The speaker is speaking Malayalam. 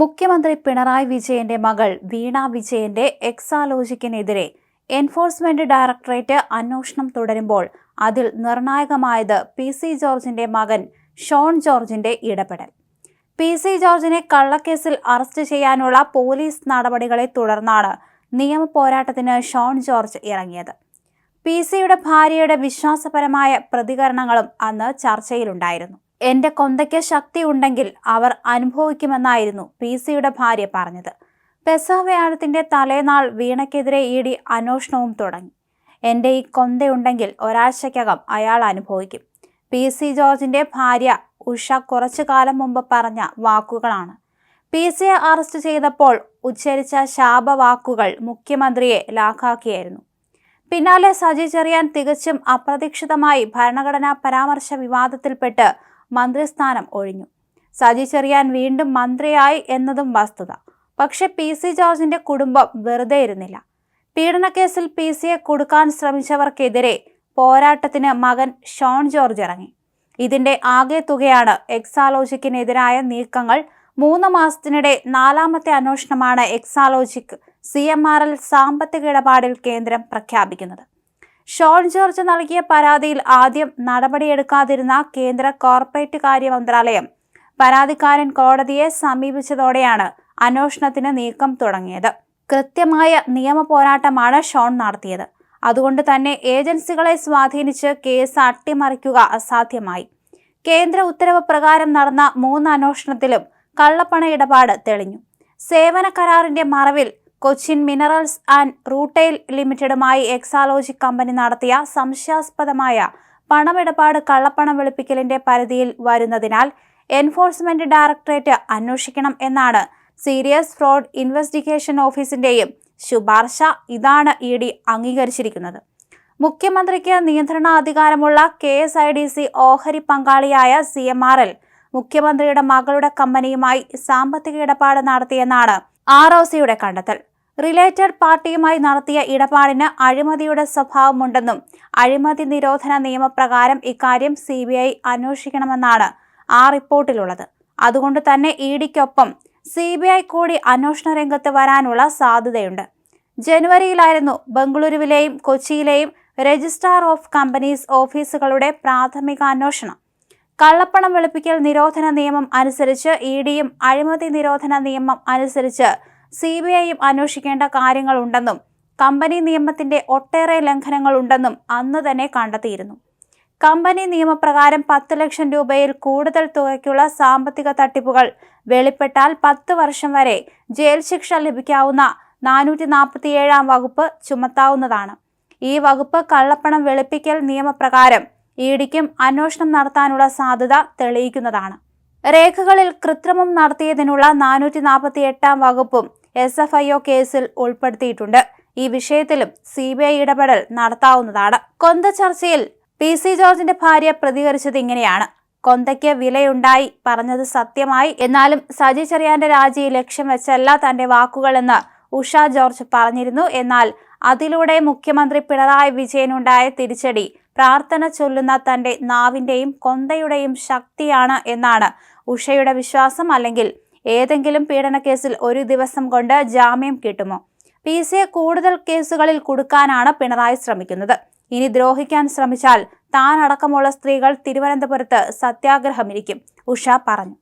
മുഖ്യമന്ത്രി പിണറായി വിജയന്റെ മകൾ വീണ വിജയന്റെ എക്സാലോജിക്കിനെതിരെ എൻഫോഴ്സ്മെന്റ് ഡയറക്ടറേറ്റ് അന്വേഷണം തുടരുമ്പോൾ അതിൽ നിർണായകമായത് പി സി ജോർജിന്റെ മകൻ ഷോൺ ജോർജിന്റെ ഇടപെടൽ. പി സി ജോർജിനെ കള്ളക്കേസിൽ അറസ്റ്റ് ചെയ്യാനുള്ള പോലീസ് നടപടികളെ തുടർന്നാണ് നിയമ പോരാട്ടത്തിന് ഷോൺ ജോർജ് ഇറങ്ങിയത്. പി സിയുടെ ഭാര്യയുടെ വിശ്വാസപരമായ പ്രതികരണങ്ങളും അന്ന് ചർച്ചയിലുണ്ടായിരുന്നു. എന്റെ കൊന്തയ്ക്ക് ശക്തി ഉണ്ടെങ്കിൽ അവർ അനുഭവിക്കുമെന്നായിരുന്നു പി സിയുടെ ഭാര്യ പറഞ്ഞത്. പെസവ്യാഴത്തിന്റെ തലേനാൾ വീണയ്ക്കെതിരെ ഇ ഡി അന്വേഷണവും തുടങ്ങി. എന്റെ ഈ കൊന്തയുണ്ടെങ്കിൽ ഒരാഴ്ചക്കകം അയാൾ അനുഭവിക്കും. പി സി ജോർജിന്റെ ഭാര്യ ഉഷ കുറച്ചു കാലം മുമ്പ് പറഞ്ഞ വാക്കുകളാണ്. പി സിയെ അറസ്റ്റ് ചെയ്തപ്പോൾ ഉച്ചരിച്ച ശാപവാക്കുകൾ മുഖ്യമന്ത്രിയെ ലാക്കാക്കിയായിരുന്നു പിന്നാലെ സജി ചെറിയാൻ തികച്ചും അപ്രതീക്ഷിതമായി ഭരണഘടനാ പരാമർശ വിവാദത്തിൽപ്പെട്ട് മന്ത്രിസ്ഥാനം ഒഴിഞ്ഞു. സജി ചെറിയാൻ വീണ്ടും മന്ത്രിയായി എന്നതും വസ്തുത. പക്ഷെ പി സി ജോർജിന്റെ കുടുംബം വെറുതെ ഇരുന്നില്ല. പീഡനക്കേസിൽ പി സിയെ കൊടുക്കാൻ ശ്രമിച്ചവർക്കെതിരെ പോരാട്ടത്തിന് മകൻ ഷോൺ ജോർജ് ഇറങ്ങി. ഇതിന്റെ ആകെ തുകയാണ് എക്സാലോജിക്കിനെതിരായ നീക്കങ്ങൾ. മൂന്ന് മാസത്തിനിടെ നാലാമത്തെ അന്വേഷണമാണ് Exalogic C M R L സാമ്പത്തിക ഇടപാടിൽ കേന്ദ്രം പ്രഖ്യാപിക്കുന്നത്. ഷോൺ ജോർജ് നൽകിയ പരാതിയിൽ ആദ്യം നടപടിയെടുക്കാതിരുന്ന കേന്ദ്ര കോർപ്പറേറ്റ് കാര്യ മന്ത്രാലയം. പരാതിക്കാരൻ കോടതിയെ സമീപിച്ചതോടെയാണ് അന്വേഷണത്തിന് നീക്കം തുടങ്ങിയത്. കൃത്യമായ നിയമ പോരാട്ടമാണ് ഷോൺ നടത്തിയത്. അതുകൊണ്ട് തന്നെ ഏജൻസികളെ സ്വാധീനിച്ച് കേസ് അട്ടിമറിക്കുക അസാധ്യമായി. കേന്ദ്ര ഉത്തരവ് പ്രകാരം നടന്ന മൂന്ന് അന്വേഷണത്തിലും കള്ളപ്പണ ഇടപാട് തെളിഞ്ഞു. സേവന കരാറിന്റെ മറവിൽ കൊച്ചിൻ മിനറൽസ് ആൻഡ് റൂട്ടെയിൽ ലിമിറ്റഡുമായി എക്സാലോജി കമ്പനി നടത്തിയ സംശയാസ്പദമായ പണമിടപാട് കള്ളപ്പണം വെളുപ്പിക്കലിന്റെ പരിധിയിൽ വരുന്നതിനാൽ എൻഫോഴ്സ്മെന്റ് ഡയറക്ടറേറ്റ് അന്വേഷിക്കണം എന്നാണ് സീരിയസ് ഫ്രോഡ് ഇൻവെസ്റ്റിഗേഷൻ ഓഫീസിന്റെയും ശുപാർശ ഇതാണ് ഇ ഡി അംഗീകരിച്ചിരിക്കുന്നത്. മുഖ്യമന്ത്രിക്ക് നിയന്ത്രണാധികാരമുള്ള K S I D C ഓഹരി പങ്കാളിയായ സി എം ആർ എൽ മുഖ്യമന്ത്രിയുടെ മകളുടെ കമ്പനിയുമായി സാമ്പത്തിക ഇടപാട് നടത്തിയെന്നാണ് ആർ ഒ സിയുടെ കണ്ടെത്തൽ. റിലേറ്റഡ് പാർട്ടിയുമായി നടത്തിയ ഇടപാടിന് അഴിമതിയുടെ സ്വഭാവമുണ്ടെന്നും അഴിമതി നിരോധന നിയമപ്രകാരം ഇക്കാര്യം സി ബി ഐ അന്വേഷിക്കണമെന്നാണ് ആ റിപ്പോർട്ടിലുള്ളത്. അതുകൊണ്ട് തന്നെ ഇ ഡിക്കൊപ്പം സി ബി ഐ കൂടി അന്വേഷണ രംഗത്ത് വരാനുള്ള സാധ്യതയുണ്ട്. ജനുവരിയിലായിരുന്നു ബംഗളൂരുവിലെയും കൊച്ചിയിലെയും രജിസ്ട്രാർ ഓഫ് കമ്പനീസ് ഓഫീസുകളുടെ പ്രാഥമിക അന്വേഷണം കള്ളപ്പണം വെളുപ്പിക്കൽ നിരോധന നിയമം അനുസരിച്ച് ഇ ഡിയും അഴിമതി നിരോധന നിയമം അനുസരിച്ച് സി ബി ഐയും അന്വേഷിക്കേണ്ട കാര്യങ്ങളുണ്ടെന്നും കമ്പനി നിയമത്തിന്റെ ഒട്ടേറെ ലംഘനങ്ങളുണ്ടെന്നും അന്ന് തന്നെ കണ്ടെത്തിയിരുന്നു. കമ്പനി നിയമപ്രകാരം പത്ത് ലക്ഷം രൂപയിൽ കൂടുതൽ തുകയ്ക്കുള്ള സാമ്പത്തിക തട്ടിപ്പുകൾ വെളിപ്പെട്ടാൽ പത്ത് വർഷം വരെ ജയിൽ ശിക്ഷ ലഭിക്കാവുന്ന നാനൂറ്റി നാൽപ്പത്തിയേഴാം വകുപ്പ് ചുമത്താവുന്നതാണ്. ഈ വകുപ്പ് കള്ളപ്പണം വെളുപ്പിക്കൽ നിയമപ്രകാരം ഇ ഡിക്കും അന്വേഷണം നടത്താനുള്ള സാധ്യത തെളിയിക്കുന്നതാണ്. രേഖകളിൽ കൃത്രിമം നടത്തിയതിനുള്ള നാനൂറ്റി നാൽപ്പത്തി എട്ടാം വകുപ്പും എസ് എഫ് ഐ ഒ കേസിൽ ഉൾപ്പെടുത്തിയിട്ടുണ്ട്. ഈ വിഷയത്തിലും സി ബി ഐ ഇടപെടൽ നടത്താവുന്നതാണ്. കൊന്ത ചർച്ചയിൽ പി സി ജോർജിന്റെ ഭാര്യ പ്രതികരിച്ചത് ഇങ്ങനെയാണ്. കൊന്തയ്ക്ക് വിലയുണ്ടായി പറഞ്ഞത് സത്യമായി. എന്നാലും സജി ചെറിയാന്റെ രാജി ലക്ഷ്യം വെച്ചല്ല തന്റെ വാക്കുകളെന്ന് ഉഷ ജോർജ് പറഞ്ഞിരുന്നു. എന്നാൽ അതിലൂടെ മുഖ്യമന്ത്രി പിണറായി വിജയനുണ്ടായ തിരിച്ചടി പ്രാർത്ഥന ചൊല്ലുന്ന തന്റെ നാവിന്റെയും കൊന്തയുടെയും ശക്തിയാണ് എന്നാണ് ഉഷയുടെ വിശ്വാസം. അല്ലെങ്കിൽ ഏതെങ്കിലും പീഡനക്കേസിൽ ഒരു ദിവസം കൊണ്ട് ജാമ്യം കിട്ടുമോ? പി കൂടുതൽ കേസുകളിൽ കൊടുക്കാനാണ് പിണറായി ശ്രമിക്കുന്നത്. ഇനി ദ്രോഹിക്കാൻ ശ്രമിച്ചാൽ താൻ അടക്കമുള്ള സ്ത്രീകൾ തിരുവനന്തപുരത്ത് സത്യാഗ്രഹമിരിക്കും ഉഷ പറഞ്ഞു.